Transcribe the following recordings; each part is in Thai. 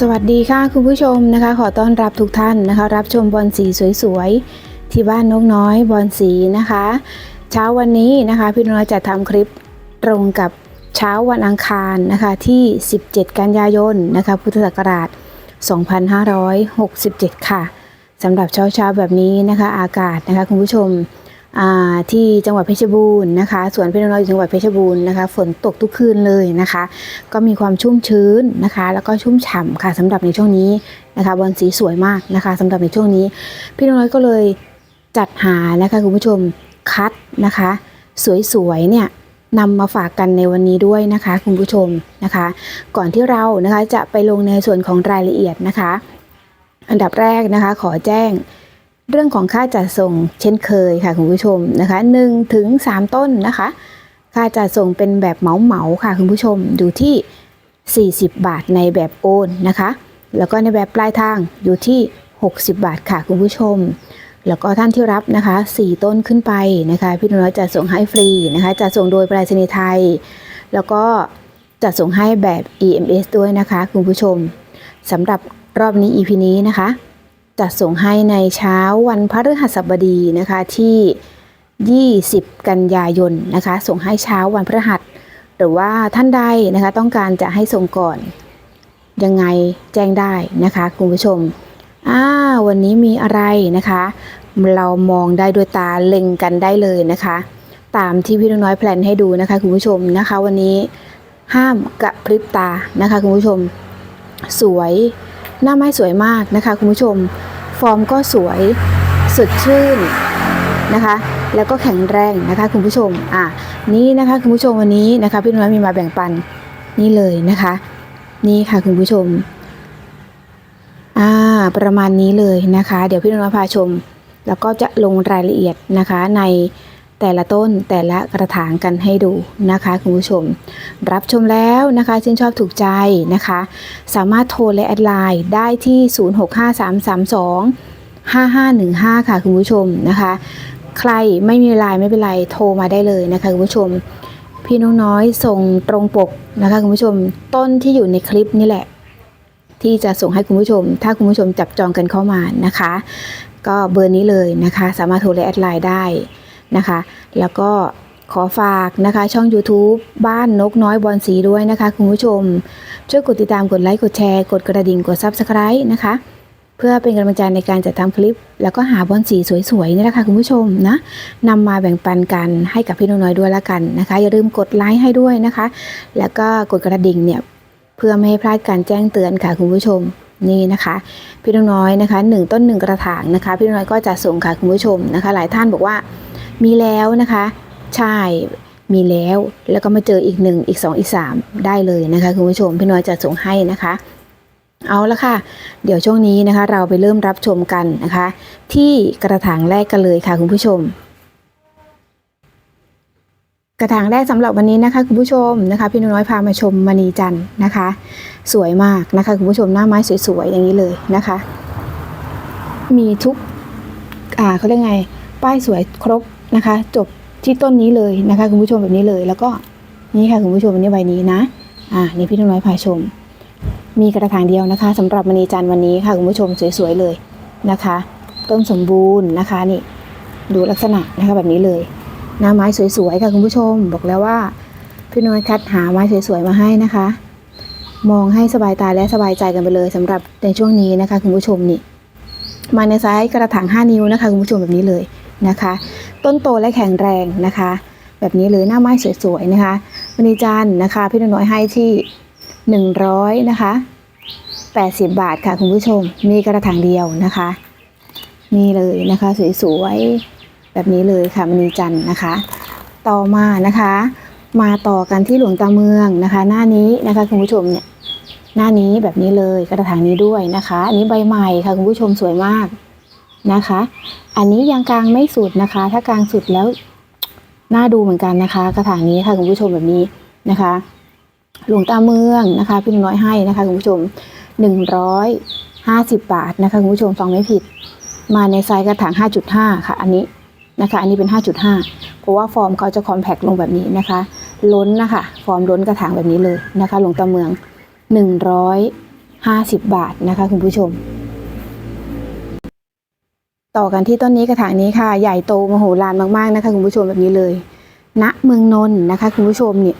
สวัสดีค่ะคุณผู้ชมนะคะ ขอต้อนรับทุกท่านนะคะ รับชมบอลสีสวยๆ ที่บ้านนกน้อยบอลสีนะคะ เช้าวันนี้นะคะพี่น้อยจะทำคลิปตรงกับเช้าวันอังคารนะคะที่ 17 กันยายนนะคะ พุทธศักราช 2567 ค่ะสำหรับเช้าๆแบบนี้นะคะ อากาศนะคะคุณผู้ชม ที่จังหวัดเพชรบูรณ์นะคะส่วนพี่น้องอยู่จังหวัดเพชรบูรณ์นะคะ ฝนตกทุกคืนเลยนะคะ ก็มีความชุ่มชื้นนะคะ แล้วก็ชุ่มฉ่ำค่ะสำหรับในช่วงนี้นะคะบอลสีสวยมากนะคะสำหรับในช่วงนี้ พี่น้อยก็เลยจัดหานะคะคุณผู้ชมคัดนะคะ สวยๆเนี่ยนำมาฝากกันในวันนี้ด้วยนะคะ คุณผู้ชมนะคะ ก่อนที่เรานะคะจะไปลงในส่วนของรายละเอียดนะคะ อันดับแรกนะคะ ขอแจ้ง เรื่องของค่าจัดส่งเช่นเคยค่ะคุณผู้ชมนะคะ1ถึง3ต้นนะคะ ค่าจัดส่งเป็นแบบเหมาเหมาค่ะคุณผู้ชมอยู่ที่ 40 บาทในแบบโอนนะคะ แล้วก็ในแบบปลายทางอยู่ที่ 60 บาทค่ะคุณผู้ชม แล้วก็ท่านที่รับนะคะ 4 ต้นขึ้นไปนะคะพี่นุ้ยจะส่งให้ฟรีนะคะจะส่งโดยปรษณีย์ไทย แล้วก็จะส่งให้แบบ EMS ด้วยนะคะคุณผู้ชมสำหรับรอบนี้ EP นี้นะคะ จัดส่งให้ในเช้าวันพฤหัสบดีนะคะที่ 20 กันยายนนะคะ ส่งให้เช้าวันพฤหัส หรือว่าท่านใดนะคะต้องการจะให้ส่งก่อน ยังไงแจ้งได้นะคะคุณผู้ชมอ่าวันนี้มีอะไรนะคะ เรามองได้ด้วยตาเล็งกันได้เลยนะคะ ตามที่พี่น้อยแพลนให้ดูนะคะคุณผู้ชมนะคะ วันนี้ห้ามกระพริบตานะคะคุณผู้ชม สวย หน้าไม้สวยมากนะคะคุณผู้ชม ฟอร์มก็สวยสดชื่นนะคะ แล้วก็แข็งแรงนะคะคุณผู้ชมอะนี่นะคะคุณผู้ชมวันนี้นะคะพี่น้ยมีมาแบ่งปันนี่เลยนะคะ นี่ค่ะคุณผู้ชมอ่าประมาณนี้เลยนะคะ เดี๋ยวพี่น้ยพาชม แล้วก็จะลงรายละเอียดนะคะใน แต่ละต้นแต่ละกระถางกันให้ดูนะคะคุณผู้ชม รับชมแล้วนะคะชื่นชอบถูกใจนะคะ สามารถโทรและแอดไลน์ได้ที่ 065332 5515 ค่ะคุณผู้ชมนะคะ ใครไม่มีไลน์ไม่เป็นไรโทรมาได้เลยนะคะคุณผู้ชม พี่น้องน้อยส่งตรงปกนะคะคุณผู้ชมต้นที่อยู่ในคลิปนี่แหละ ที่จะส่งให้คุณผู้ชม ถ้าคุณผู้ชมจับจองกันเข้ามานะคะ ก็เบอร์นี้เลยนะคะ สามารถโทรและแอดไลน์ได้ นะคะ แล้วก็ขอฝากนะคะ ช่อง YouTube บ้านนกน้อยบอลสีด้วยนะคะ คุณผู้ชม ช่วยกดติดตามกดไลค์ กดแชร์ กดกระดิ่งกด Subscribe นะคะ เพื่อเป็นกำลังใจในการจัดทำคลิป แล้วก็หาบอลสีสวยๆนี่แหละค่ะคุณผู้ชมนะนำมาแบ่งปันกันให้กับพี่น้อยด้วยละกันนะคะ อย่าลืมกดไลค์ให้ด้วยนะคะ แล้วก็กดกระดิ่งเนี่ยเพื่อไม่ให้พลาดการแจ้งเตือนค่ะคุณผู้ชมนี่นะคะ พี่น้อยนะคะหนึ่งต้นหนึ่งกระถางนะคะ พี่น้อยก็จะส่งค่ะคุณผู้ชมนะคะ หลายท่านบอกว่า มีแล้วนะคะ ใช่มีแล้วแล้วก็มาเจออีกหนึ่งอีกสองอีกสามได้เลยนะคะคุณผู้ชมพี่น้อยจะส่งให้นะคะ เอาละค่ะ เดี๋ยวช่วงนี้นะคะ เราไปเริ่มรับชมกันนะคะ ที่กระถางแรกกันเลยค่ะคุณผู้ชม กระถางแรกสำหรับวันนี้นะคะคุณผู้ชมนะคะพี่น้อยพามาชมมณีจันทร์นะคะ สวยมากนะคะคุณผู้ชมหน้าไม้สวยๆอย่างนี้เลยนะคะ มีทุกอ่าเขาเรียกไง ป้ายสวยครบ นะคะ จบที่ต้นนี้เลยนะคะคุณผู้ชมแบบนี้เลย แล้วก็นี่ค่ะคุณผู้ชมอันนี้ใบนี้นะอ่านี่พี่น้อยพาชม มีกระถางเดียวนะคะสำหรับมณีจันทร์วันนี้ค่ะคุณผู้ชมสวยๆเลยนะคะ ต้นสมบูรณ์นะคะนี่ดูลักษณะนะคะแบบนี้เลยหน้าไม้สวยๆค่ะคุณผู้ชม บอกแล้วว่าพี่น้อยคัดหาไม้สวยๆมาให้นะคะ มองให้สบายตาและสบายใจกันไปเลยสำหรับในช่วงนี้นะคะ คุณผู้ชมนี่มาในไซส์กระถาง 5 นิ้วนะคะ คุณผู้ชมแบบนี้เลยนะคะ ต้นโตและแข็งแรงนะคะ แบบนี้เลยหน้าไม้สวยๆนะคะมณีจันนะคะ พี่น้อยให้ที่ 100นะคะ80 บาทค่ะคุณผู้ชม มีกระถางเดียวนะคะนี่เลยนะคะสวยๆแบบนี้เลยค่ะมณีจันนะคะ ต่อมานะคะ มาต่อกันที่หลวงตาเมืองนะคะ หน้านี้นะคะคุณผู้ชมเนี่ยหน้านี้แบบนี้เลยกระถางนี้ด้วยนะคะอันนี้ใบใหม่ค่ะคุณผู้ชมสวยมาก นะคะ อันนี้ยังกลางไม่สุดนะคะ ถ้ากลางสุดแล้วน่าดูเหมือนกันนะคะ กระถางนี้ค่ะคุณผู้ชมแบบนี้นะคะ หลวงตาเมืองนะคะพี่น้อยให้นะคะคุณผู้ชมหนึ่งร้อยห้าสิบบาทนะคะคุณผู้ชมฟังไม่ผิด มาในไซส์กระถางห้าจุดห้าค่ะ อันนี้นะคะ อันนี้เป็นห้าจุดห้าเพราะว่าฟอร์มเขาจะคอมแพคลงแบบนี้นะคะ ล้นนะคะ ฟอร์มล้นกระถางแบบนี้เลยนะคะ หลวงตาเมืองหนึ่งร้อย50 บาทนะคะคุณผู้ชม ต่อกันที่ต้นนี้กระถางนี้ค่ะ ใหญ่โตมโหฬารมากๆนะคะคุณผู้ชมแบบนี้เลยณเมืองนนท์นะคะคุณผู้ชมเนี่ย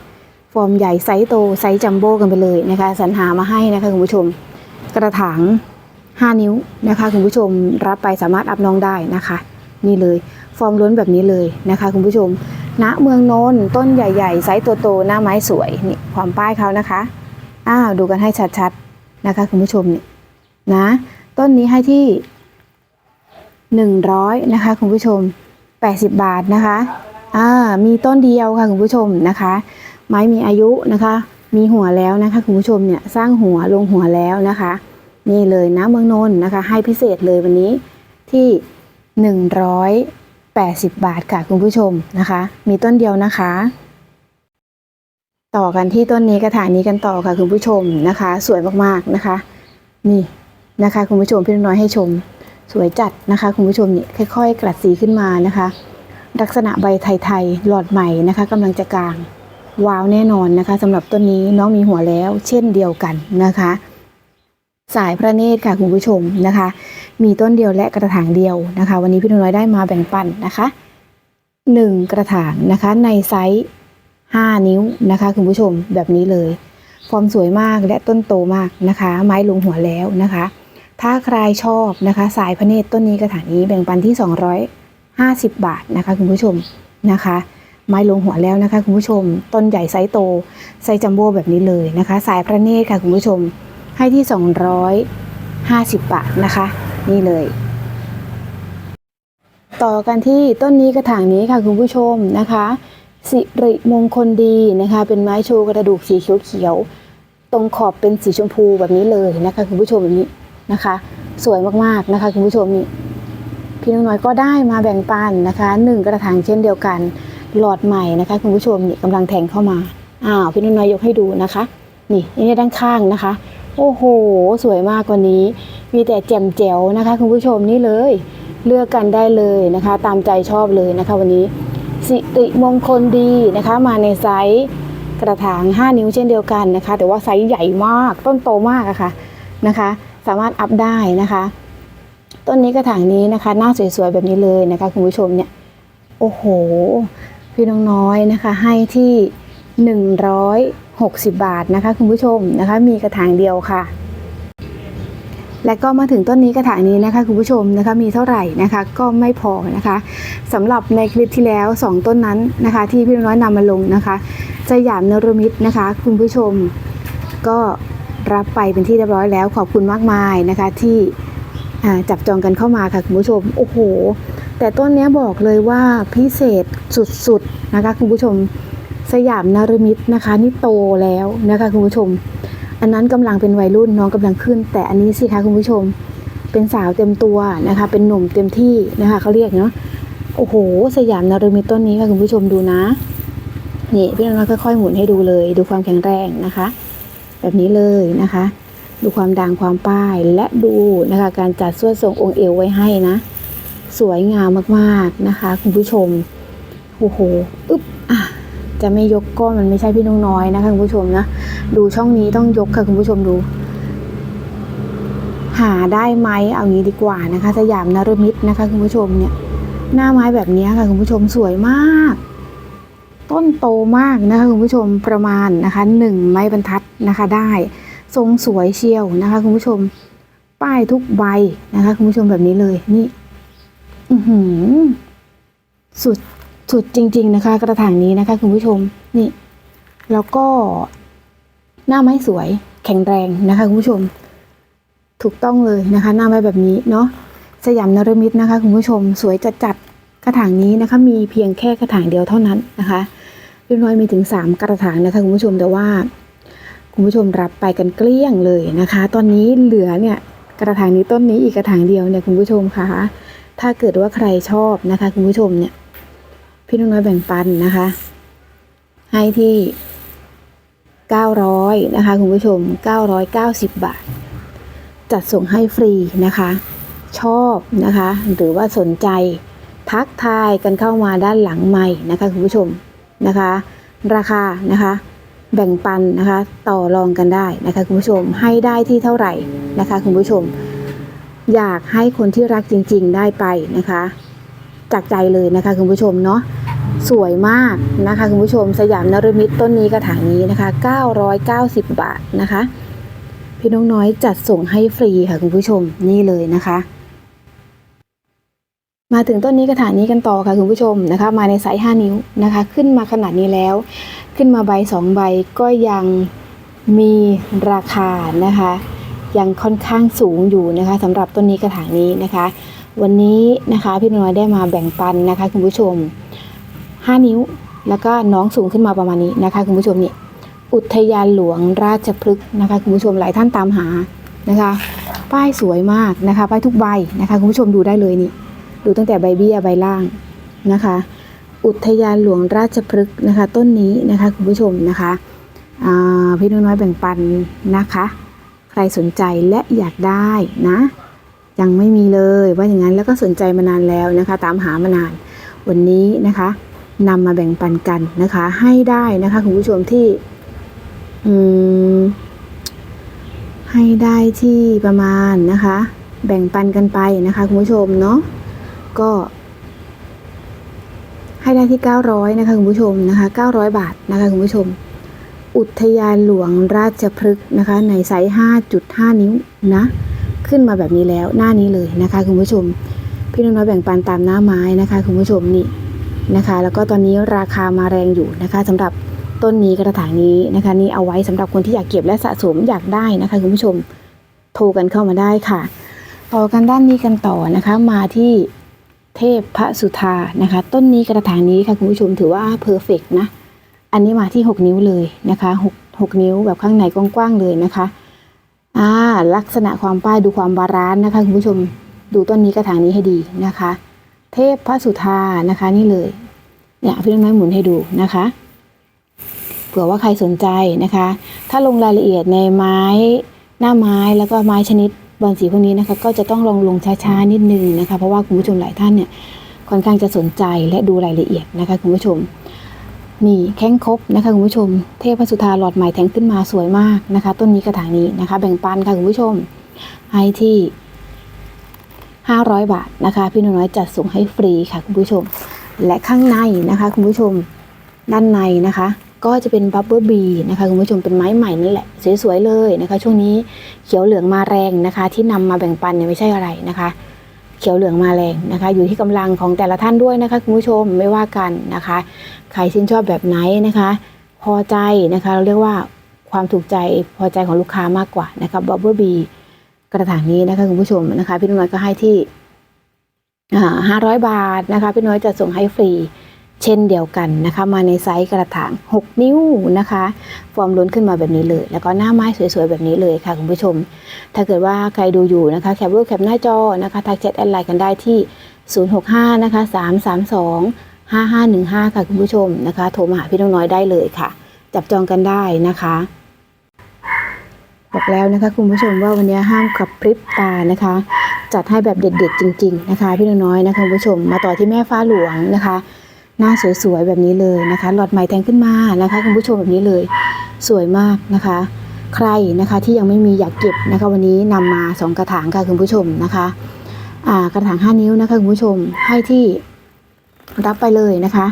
ฟอร์มใหญ่ไซส์โตไซส์จัมโบ้กันไปเลยนะคะสรรหามาให้นะคะคุณผู้ชม กระถาง 5 นิ้วนะคะคุณผู้ชมรับไปสามารถอัพน้องได้นะคะ นี่เลย ฟอร์มล้วนแบบนี้เลยนะคะคุณผู้ชมณเมืองนนท์ต้นใหญ่ๆไซส์โตๆหน้าไม้สวยนี่ความป้ายเขานะคะอ้าวดูกันให้ชัดๆนะคะคุณผู้ชมนี่นะ ต้นนี้ให้ที่ 100นะคะคุณผู้ชม 80 บาทนะคะอ่ามีต้นเดียวค่ะคุณผู้ชมนะคะ ไม้มีอายุนะคะ มีหัวแล้วนะคะคุณผู้ชมเนี่ยสร้างหัวลงหัวแล้วนะคะ นี่เลยนะเมืองนนท์นะคะ ให้พิเศษเลยวันนี้ที่ 180 บาทค่ะคุณผู้ชมนะคะ มีต้นเดียวนะคะ ต่อกันที่ต้นนี้กระถางนี้กันต่อค่ะคุณผู้ชมนะคะ สวยมากๆนะคะ นี่นะคะคุณผู้ชมพี่น้อยให้ชม สวยจัดนะคะคุณผู้ชมนี่ค่อย ๆ กลัดสีขึ้นมานะคะ ลักษณะใบไทยๆหลอดใหม่นะคะกำลังจะกลางว้าวแน่นอนนะคะสำหรับต้นนี้น้องมีหัวแล้ว เช่นเดียวกันนะคะ สายพระเนตรค่ะคุณผู้ชมนะคะ มีต้นเดียวและกระถางเดียวนะคะ วันนี้พี่น้อยได้มาแบ่งปันนะคะหนึ่งกระถางนะคะในไซส์5 นิ้วนะคะคุณผู้ชมแบบนี้เลย ฟอร์มสวยมากและต้นโตมากนะคะ ไม้ลงหัวแล้วนะคะ ถ้าใครชอบนะคะ สายพระเนตรต้นนี้กระถางนี้แบ่งปันที่ 250 บาทนะคะคุณผู้ชมนะคะ ไม้ลงหัวแล้วนะคะคุณผู้ชม ต้นใหญ่ไซส์โตไซส์จัมโบ้แบบนี้เลยนะคะ สายพระเนตรค่ะคุณผู้ชมให้ที่ 250 บาทนะคะ นี่เลย ต่อกันที่ต้นนี้กระถางนี้ค่ะคุณผู้ชมนะคะสิริมงคลดีนะคะ เป็นไม้โชว์กระดูกสีเขียวๆตรงขอบเป็นสีชมพูแบบนี้เลยนะคะคุณผู้ชมแบบนี้ นะคะ สวยมากๆนะคะคุณผู้ชมนี่พี่น้องน้อยก็ได้มาแบ่งปันนะคะหนึ่งกระถางเช่นเดียวกัน หลอดใหม่นะคะคุณผู้ชมนี่กำลังแทงเข้ามาอ้าวพี่น้องน้อยยกให้ดูนะคะ นี่นี่ด้านข้างนะคะ โอ้โห สวยมากกว่านี้ มีแต่แจ่มแจ๋วนะคะ คุณผู้ชมนี่เลย เลือกกันได้เลยนะคะ ตามใจชอบเลยนะคะ วันนี้ สิริมงคลดีนะคะ มาในไซส์กระถาง 5 นิ้วเช่นเดียวกันนะคะ แต่ว่าไซส์ใหญ่มากต้นโตมากอะค่ะนะคะ สามารถอัพได้นะคะ ต้นนี้กระถางนี้นะคะ หน้าสวยๆแบบนี้เลยนะคะคุณผู้ชมเนี่ย โอ้โห พี่น้องน้อยนะคะให้ที่ 160 บาทนะคะ คุณผู้ชมนะคะ มีกระถางเดียวค่ะ และก็มาถึงต้นนี้กระถางนี้นะคะ คุณผู้ชมนะคะมีเท่าไหร่นะคะ ก็ไม่พอนะคะสำหรับในคลิปที่แล้ว 2 ต้นนั้นนะคะ ที่พี่น้อยนำมาลงนะคะสยามเนรมิตนะคะ คุณผู้ชมก็ รับไปเป็นที่เรียบร้อยแล้วขอบคุณมากมายนะคะที่จับจองกันเข้ามาค่ะคุณผู้ชมโอ้โห แต่ต้นนี้บอกเลยว่าพิเศษสุดๆนะคะคุณผู้ชมสยามนารมิตนะคะ นี่โตแล้วนะคะคุณผู้ชม อันนั้นกำลังเป็นวัยรุ่นน้องกำลังขึ้น แต่อันนี้สิคะคุณผู้ชม เป็นสาวเต็มตัวนะคะ เป็นหนุ่มเต็มที่นะคะเขาเรียกเนาะโอ้โห สยามนารมิตต้นนี้ค่ะคุณผู้ชมดูนะนี่พี่น้องค่อยๆหมุนให้ดูเลย ดูความแข็งแรงนะคะ แบบนี้เลยนะคะ ดูความด่างความป้ายและดูนะคะการจัดส่วนทรงองค์เอวไว้ให้นะ สวยงามมากๆนะคะ คุณผู้ชมโอ้โหอึ๊บอะจะไม่ยกก็มันไม่ใช่พี่น้องน้อยนะคะคุณผู้ชมนะดูช่องนี้ต้องยกค่ะคุณผู้ชมดู หาได้ไหมเอางี้ดีกว่านะคะสยามนารมิตนะคะคุณผู้ชมเนี่ย หน้าไม้แบบนี้ค่ะคุณผู้ชมสวยมาก ต้นโตมากนะคะคุณผู้ชมประมาณนะคะหนึ่งไม้บรรทัด นะคะ ได้ทรงสวยเชียวนะคะคุณผู้ชม ป้ายทุกใบนะคะคุณผู้ชมแบบนี้เลยนี่อือหือสุดสุดจริง ๆ นะคะ กระถางนี้นะคะคุณผู้ชมนี่ แล้วก็หน้าไม้สวยแข็งแรงนะคะคุณผู้ชม ถูกต้องเลยนะคะ หน้าไม้แบบนี้เนาะสยามนรมิตนะคะคุณผู้ชมสวยจัดจัดกระถางนี้นะคะ มีเพียงแค่กระถางเดียวเท่านั้นนะคะพี่น้อยมีถึงสามกระถางนะคะคุณผู้ชมแต่ว่า คุณผู้ชมรับไปกันเกลี้ยงเลยนะคะ ตอนนี้เหลือเนี่ยกระถางนี้ต้นนี้อีกกระถางเดียวเนี่ยคุณผู้ชมคะถ้าเกิดว่าใครชอบนะคะ คุณผู้ชมเนี่ย พี่น้อยแบ่งปันนะคะ ให้ที่ 900นะคะคุณผู้ชม 990 บาท จัดส่งให้ฟรีนะคะ ชอบนะคะ หรือว่าสนใจทักทายกันเข้ามาด้านหลังใหม่นะคะคุณผู้ชมนะคะ ราคานะคะ แบ่งปันนะคะ ต่อรองกันได้นะคะคุณผู้ชมให้ได้ที่เท่าไหร่นะคะคุณผู้ชม อยากให้คนที่รักจริง ๆ ได้ไปนะคะ จากใจเลยนะคะคุณผู้ชมเนาะสวยมากนะคะคุณผู้ชมสยามนรมิตต้นนี้กระถางนี้นะคะ 990 บาทนะคะ พี่น้องน้อยจัดส่งให้ฟรีค่ะคุณผู้ชมนี่เลยนะคะ มาถึงต้นนี้กระถางนี้กันต่อค่ะคุณผู้ชมนะคะ มาในไซส์5นิ้วนะคะ ขึ้นมาขนาดนี้แล้ว ขึ้นมาใบสองใบก็ยังมีราคานะคะ ยังค่อนข้างสูงอยู่นะคะสำหรับต้นนี้กระถางนี้นะคะ วันนี้นะคะพี่น้อยได้มาแบ่งปันนะคะคุณผู้ชม 5 นิ้วแล้วก็น้องสูงขึ้นมาประมาณนี้นะคะคุณผู้ชมนี่อุทยานหลวงราชพฤกษ์นะคะคุณผู้ชมหลายท่านตามหานะคะ ป้ายสวยมากนะคะ ป้ายทุกใบนะคะคุณผู้ชมดูได้เลยนี่ ดูตั้งแต่ใบเบี้ยใบล่างนะคะ อุทยานหลวงราชพฤกษ์นะคะ ต้นนี้นะคะคุณผู้ชมนะคะอ่าพี่น้อยแบ่งปันนะคะ ใครสนใจและอยากได้นะ ยังไม่มีเลยว่าอย่างนั้นแล้วก็สนใจมานานแล้วนะคะ ตามหามานานวันนี้นะคะนำมาแบ่งปันกันนะคะ ให้ได้นะคะคุณผู้ชมที่ให้ได้ที่ประมาณนะคะ แบ่งปันกันไปนะคะคุณผู้ชมเนาะ ก็ ให้ได้ที่ 900 นะคะคุณผู้ชมนะคะ 900 บาทนะคะคุณผู้ชม อุทยานหลวงราชพฤกษ์นะคะ ในไซส์ 5.5 นิ้วนะ ขึ้นมาแบบนี้แล้วหน้านี้เลยนะคะคุณผู้ชม พี่น้อยแบ่งปันตามหน้าไม้นะคะคุณผู้ชมนี่นะคะ แล้วก็ตอนนี้ราคามาแรงอยู่นะคะสำหรับต้นนี้กระถางนี้นะคะ นี่เอาไว้สำหรับคนที่อยากเก็บและสะสมอยากได้นะคะคุณผู้ชมโทรกันเข้ามาได้ค่ะ ต่อกันด้านนี้กันต่อนะคะ มาที่ เทพพระสุธานะคะ ต้นนี้กระถางนี้ค่ะคุณผู้ชมถือว่าเพอร์เฟกนะ อันนี้มาที่ 6 นิ้วเลยนะคะ6 6นิ้วแบบข้างในกว้างๆเลยนะคะอ่าลักษณะความป้ายดูความบาลานซ์นะคะคุณผู้ชมดูต้นนี้กระถางนี้ให้ดีนะคะ เทพพระสุธานะคะนี่เลยเนี่ยพี่น้องน้อยหมุนให้ดูนะคะเผื่อว่าใครสนใจนะคะ ถ้าลงรายละเอียดในไม้หน้าไม้แล้วก็ไม้ชนิด บอลสีพวกนี้นะคะ ก็จะต้องลองลงช้าๆนิดนึงนะคะ เพราะว่าคุณผู้ชมหลายท่านเนี่ยค่อนข้างจะสนใจและดูรายละเอียดนะคะคุณผู้ชมนี่แข้งครบนะคะคุณผู้ชม เทพสุธาหลอดใหม่แทงขึ้นมาสวยมากนะคะ ต้นนี้กระถางนี้นะคะ แบ่งปันค่ะคุณผู้ชมให้ที่ 500 บาทนะคะ พี่น้อยจัดส่งให้ฟรีค่ะคุณผู้ชม และข้างในนะคะคุณผู้ชมด้านในนะคะ ก็จะเป็นบับเบิลบีนะคะคุณผู้ชมเป็นไม้ใหม่นั่นแหละสวยๆเลยนะคะ ช่วงนี้เขียวเหลืองมาแรงนะคะ ที่นำมาแบ่งปันเนี่ยไม่ใช่อะไรนะคะ เขียวเหลืองมาแรงนะคะ อยู่ที่กำลังของแต่ละท่านด้วยนะคะคุณผู้ชมไม่ว่ากันนะคะใครชื่นชอบแบบไหนนะคะ พอใจนะคะเราเรียกว่าความถูกใจพอใจของลูกค้ามากกว่านะคะบับเบิลบีกระถางนี้นะคะคุณผู้ชมนะคะ พี่น้อยก็ให้ที่ห้าร้อยบาทนะคะ พี่น้อยจะส่งให้ฟรี เช่นเดียวกันนะคะ มาในไซส์กระถาง 6 นิ้วนะคะ ฟอร์มล้นขึ้นมาแบบนี้เลย แล้วก็หน้าไม้สวยๆ แบบนี้เลยค่ะคุณผู้ชม ถ้าเกิดว่าใครดูอยู่นะคะ แคปรูปแคปหน้าจอนะคะทักแชทแอดไลน์กันได้ที่ 065 นะคะ 332 5515 ค่ะคุณผู้ชมนะคะ โทรมาหาพี่น้องน้อยได้เลยค่ะ จับจองกันได้นะคะบอกแล้วนะคะคุณผู้ชมว่าวันนี้ห้ามกับพริบตานะคะ จัดให้แบบเด็ดๆจริง ๆ นะคะ พี่น้องน้อยนะคะคุณผู้ชมมาต่อที่แม่ฟ้าหลวงนะคะ หน้าสวยๆแบบนี้เลยนะคะ หลอดใหม่แทงขึ้นมานะคะคุณผู้ชมแบบนี้เลย สวยมากนะคะ ใครนะคะที่ยังไม่มีอยากเก็บนะคะ วันนี้นำมาสองกระถางค่ะคุณผู้ชมนะคะอ่ากระถาง 5 นิ้วนะคะคุณผู้ชมให้ที่รับไปเลยนะคะ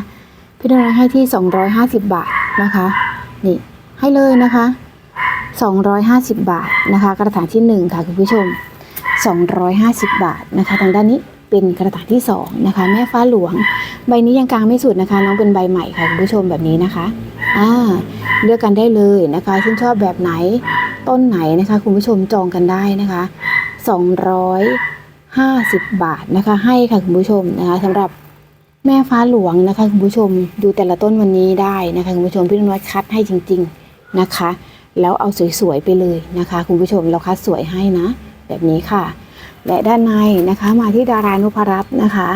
พี่น้อยให้ที่ 250 บาทนะคะนี่ให้เลยนะคะ 250 บาทนะคะ กระถางที่ 1 ค่ะคุณผู้ชม 250 บาทนะคะ ทางด้านนี้ เป็นกระถางที่2นะคะ แม่ฟ้าหลวง ใบนี้ยังกลางไม่สุดนะคะ น้องเป็นใบใหม่ค่ะคุณผู้ชมแบบนี้นะคะอ่าเลือกกันได้เลยนะคะชื่นชอบแบบไหนต้นไหนนะคะ คุณผู้ชมจองกันได้นะคะ 250 บาทนะคะ ให้ค่ะคุณผู้ชมนะคะสำหรับแม่ฟ้าหลวงนะคะคุณผู้ชมดูแต่ละต้นวันนี้ได้นะคะคุณผู้ชมพี่นวัดคัดให้จริง ๆนะคะ แล้วเอาสวยๆไปเลยนะคะ คุณผู้ชมเราคัดสวยให้นะ แบบนี้ค่ะ และด้านในนะคะมาที่ดารานุพรัตน์นะคะ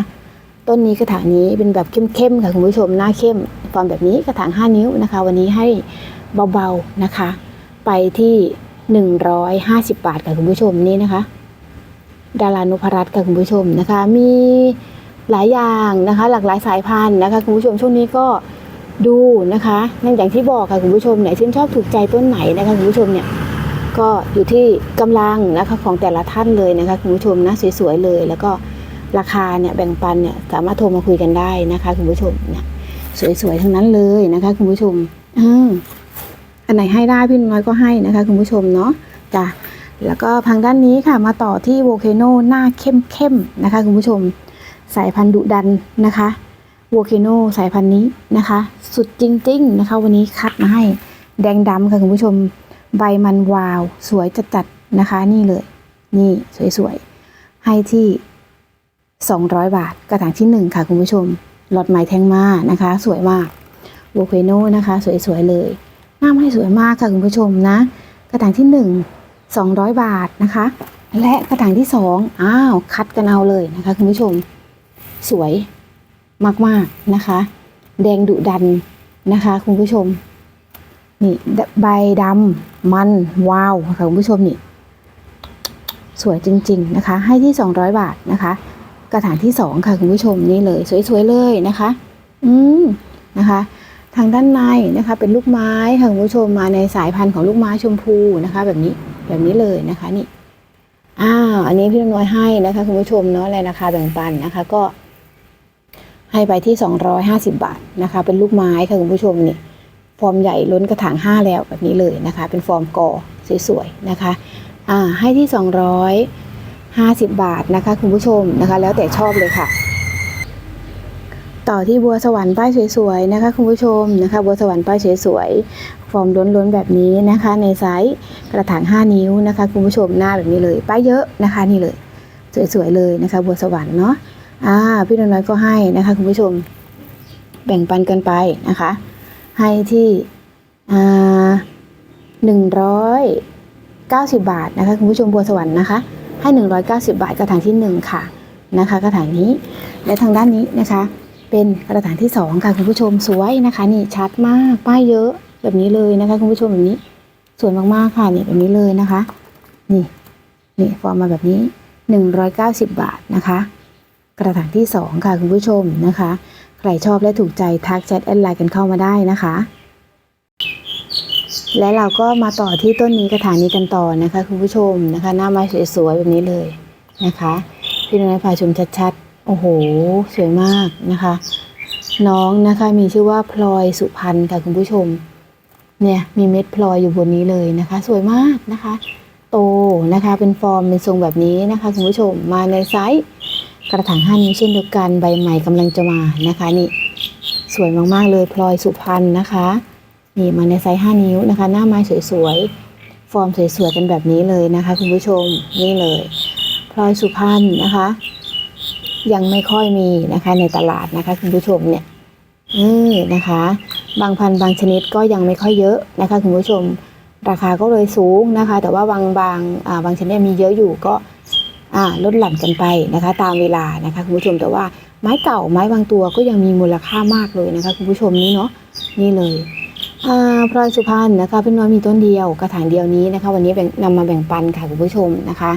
ต้นนี้กระถางนี้เป็นแบบเข้มๆค่ะคุณผู้ชมหน้าเข้มฟอร์มแบบนี้กระถาง 5 นิ้วนะคะ วันนี้ให้เบาๆนะคะ ไปที่ 150 บาทค่ะคุณผู้ชมนี่นะคะ ดารานุพรัตน์ค่ะคุณผู้ชมนะคะ มีหลายอย่างนะคะ หลากหลายสายพันธุ์นะคะคุณผู้ชมช่วงนี้ก็ดูนะคะนั่นอย่างที่บอกค่ะคุณผู้ชมไหนชื่นชอบถูกใจต้นไหนนะคะคุณผู้ชมเนี่ย ก็อยู่ที่กำลังนะคะของแต่ละท่านเลยนะคะคุณผู้ชมนะสวยๆเลย แล้วก็ราคาเนี่ยแบ่งปันเนี่ยสามารถโทรมาคุยกันได้นะคะคุณผู้ชมเนี่ยสวยๆทั้งนั้นเลยนะคะคุณผู้ชมอืมอันไหนให้ได้พี่น้อยก็ให้นะคะคุณผู้ชมเนาะจ้ะแล้วก็ทางด้านนี้ค่ะมาต่อที่โวเคโนหน้าเข้มๆนะคะคุณผู้ชมสายพันธุ์ดุดันนะคะโวเคโนสายพันธุ์นี้นะคะ สุดจริง ๆ นะคะ วันนี้คัดมาให้แดงดำค่ะคุณผู้ชม ใบมันวาว สวยจัดๆนะคะ นี่เลย นี่สวยๆ ให้ที่ 200 บาท กระถางที่ 1 ค่ะคุณผู้ชม หลอดไม้แทงมานะคะ สวยมากโวเคโนนะคะ สวยๆ เลยหน้าไม้สวยมากค่ะคุณผู้ชมนะ กระถางที่ 1 200 บาทนะคะ และกระถางที่ 2 อ้าว คัดกันเอาเลยนะคะคุณผู้ชม สวยมากๆนะคะ แดงดุดันนะคะคุณผู้ชม นี่ใบดำมันวาวค่ะคุณผู้ชมนี่ สวยจริง ๆนะคะ ให้ที่ 200 บาทนะคะ กระถางที่ 2 ค่ะคุณผู้ชมนี่เลย สวยๆเลยนะคะ อืมนะคะ ทางด้านในนะคะ เป็นลูกไม้ค่ะคุณผู้ชมมาในสายพันธุ์ของลูกไม้ชมพูนะคะ แบบนี้แบบนี้เลยนะคะนี่อ้าวอันนี้พี่น้อยให้นะคะคุณผู้ชมเนาะในราคาแบ่งปันนะคะ ก็ให้ไปที่ 250 บาทนะคะ เป็นลูกไม้ค่ะคุณผู้ชมนี่ ฟอร์มใหญ่ล้นกระถาง 5 แล้วแบบนี้เลยนะคะ เป็นฟอร์มกอสวยๆนะคะอ่าให้ที่ 250 บาทนะคะคุณผู้ชมนะคะ แล้วแต่ชอบเลยค่ะ ต่อที่บัวสวรรค์ป้ายสวยๆนะคะคุณผู้ชมนะคะบัวสวรรค์ป้ายสวยๆฟอร์มล้นๆแบบนี้นะคะ ในไซส์กระถาง 5 นิ้วนะคะ คุณผู้ชมหน้าแบบนี้เลย ป้ายเยอะนะคะนี่เลยสวยๆเลยนะคะบัวสวรรค์เนาะอ่าพี่น้อยก็ให้นะคะ คุณผู้ชมแบ่งปันกันไปนะคะ ให้ที่หนึ่งร้อยเก้าสิบบาทนะคะคุณผู้ชมบัวสวรรค์นะคะ ให้หนึ่งร้อยเก้าสิบาทกระถางที่หนึ่งค่ะนะคะ กระถางนี้และทางด้านนี้นะคะ เป็นกระถางที่สองค่ะคุณผู้ชมสวยนะคะ นี่ชัดมากป้ายเยอะแบบนี้เลยนะคะคุณผู้ชมแบบนี้สวยมากๆค่ะนี่แบบนี้เลยนะคะ นี่นี่ฟอร์มมาแบบนี้หนึ่งร้อยเก้าสิบบาทนะคะ กระถางที่สองค่ะคุณผู้ชมนะคะ ใครชอบและถูกใจทักแชทแอดไลน์กันเข้ามาได้นะคะ และเราก็มาต่อที่ต้นนี้กระถางนี้กันต่อนะคะคุณผู้ชมนะคะ หน้าไม้สวยๆแบบนี้เลยนะคะพี่น้อยพาชมชัดๆ โอ้โห สวยมากนะคะ น้องนะคะมีชื่อว่าพลอยสุพรรณค่ะคุณผู้ชม เนี่ยมีเม็ดพลอยอยู่บนนี้เลยนะคะ สวยมากนะคะ โตนะคะเป็นฟอร์มเป็นทรงแบบนี้นะคะคุณผู้ชมมาในไซส์ กระถางห้านิ้วเช่นเดียวกันใบใหม่กำลังจะมานะคะนี่สวยมากๆเลยพลอยสุพรรณนะคะนี่มาในไซส์ห้านิ้วนะคะ หน้าไม้สวยๆฟอร์มสวยๆกันแบบนี้เลยนะคะ คุณผู้ชมนี่เลยพลอยสุพรรณนะคะ ยังไม่ค่อยมีนะคะในตลาดนะคะ คุณผู้ชมเนี่ยนี่นะคะ บางพันธุ์บางชนิดก็ยังไม่ค่อยเยอะนะคะ คุณผู้ชมราคาก็เลยสูงนะคะ แต่ว่าบางบางอ่าบางชนิดมีเยอะอยู่ก็ ลดหลั่นกันไปนะคะ ตามเวลานะคะคุณผู้ชมแต่ว่าไม้เก่าไม้บางตัวก็ยังมีมูลค่ามากเลยนะคะคุณผู้ชมนี่เนาะนี่เลยพลอยสุพรรณนะคะพี่น้อยมีต้นเดียวกระถางเดียวนี้นะคะ วันนี้แบ่งนำมาแบ่งปันค่ะคุณผู้ชมนะคะ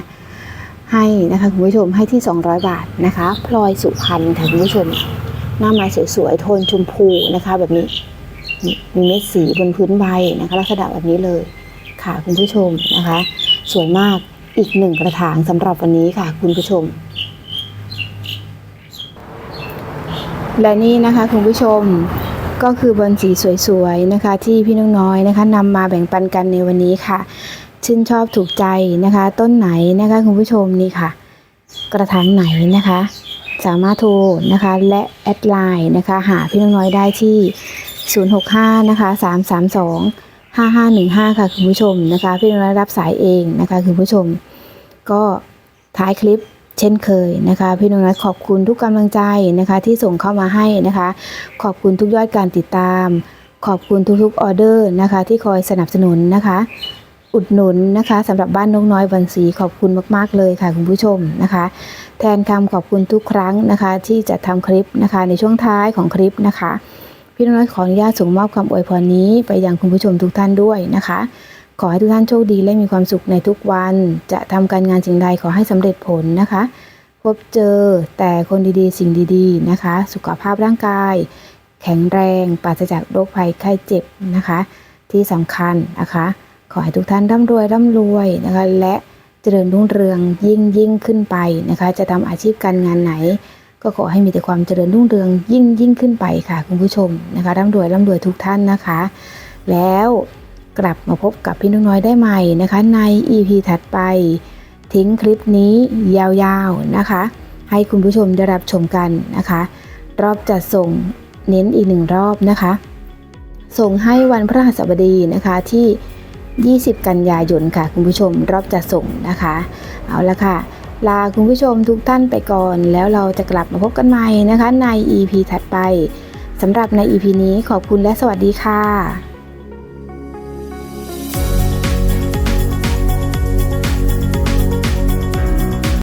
ให้นะคะคุณผู้ชมให้ที่ 200 บาทนะคะพลอยสุพรรณค่ะคุณผู้ชม หน้าไม้สวยๆโทนชมพูนะคะ แบบนี้มีเม็ดสีบนพื้นใบนะคะ ลักษณะแบบนี้เลยค่ะคุณผู้ชมนะคะ สวยมาก อีกหนึ่งกระถางสำหรับวันนี้ค่ะ คุณผู้ชม และนี่นะคะคุณผู้ชมก็คือบอลสีสวยๆนะคะ ที่พี่น้องน้อยนะคะนำมาแบ่งปันกันในวันนี้ค่ะ ชื่นชอบถูกใจนะคะ ต้นไหนนะคะคุณผู้ชมนี่ค่ะ กระถางไหนนะคะ สามารถโทรนะคะ และแอดไลน์นะคะ หาพี่น้องน้อยได้ที่ 065นะคะ332 5515 ค่ะคุณผู้ชมนะคะ พี่น้องน้ยรับสายเองนะคะคุณผู้ชม ก็ท้ายคลิปเช่นเคยนะคะ พี่น้องน้ยขอบคุณทุกกำลังใจนะคะ ที่ส่งเข้ามาให้นะคะ ขอบคุณทุกยอดการติดตาม ขอบคุณทุกๆออเดอร์นะคะ ที่คอยสนับสนุนนะคะ อุดหนุนนะคะสำหรับบ้านนกน้อยวันศรีขอบคุณมากๆเลยค่ะคุณผู้ชมนะคะ แทนคำขอบคุณทุกครั้งนะคะ ที่จะทำคลิปนะคะ ในช่วงท้ายของคลิปนะคะ พี่น้อยขออนุญาตส่งมอบคำอวยพรนี้ไปยังคุณผู้ชมทุกท่านด้วยนะคะ ขอให้ทุกท่านโชคดีและมีความสุขในทุกวัน จะทำการงานสิ่งใดขอให้สำเร็จผลนะคะ พบเจอแต่คนดีๆ สิ่งดีๆนะคะ สุขภาพร่างกาย แข็งแรงปราศจากโรคภัยไข้เจ็บนะคะ ที่สำคัญนะคะ ขอให้ทุกท่านร่ำรวยร่ำรวยนะคะและเจริญรุ่งเรืองยิ่งยิ่งขึ้นไปนะคะ จะทำอาชีพการงานไหน ก็ขอให้มีแต่ความเจริญรุ่งเรืองยิ่งยิ่งขึ้นไปค่ะคุณผู้ชมนะคะร่ำรวยร่ำรวยทุกท่านนะคะ แล้วกลับมาพบกับพี่นุ้งน้อยได้ใหม่นะคะ ใน EP ถัดไป ทิ้งคลิปนี้ยาวๆนะคะ ให้คุณผู้ชมได้รับชมกันนะคะ รอบจัดส่งเน้นอีกหนึ่งรอบนะคะ ส่งให้วันพฤหัสบดีนะคะที่ 20 กันยายนค่ะ คุณผู้ชมรอบจัดส่งนะคะ เอาละค่ะ ลาคุณผู้ชมทุกท่านไปก่อน แล้วเราจะกลับมาพบกันใหม่นะคะใน EP ถัดไปสำหรับใน EP นี้ขอบคุณและสวัสดีค่ะ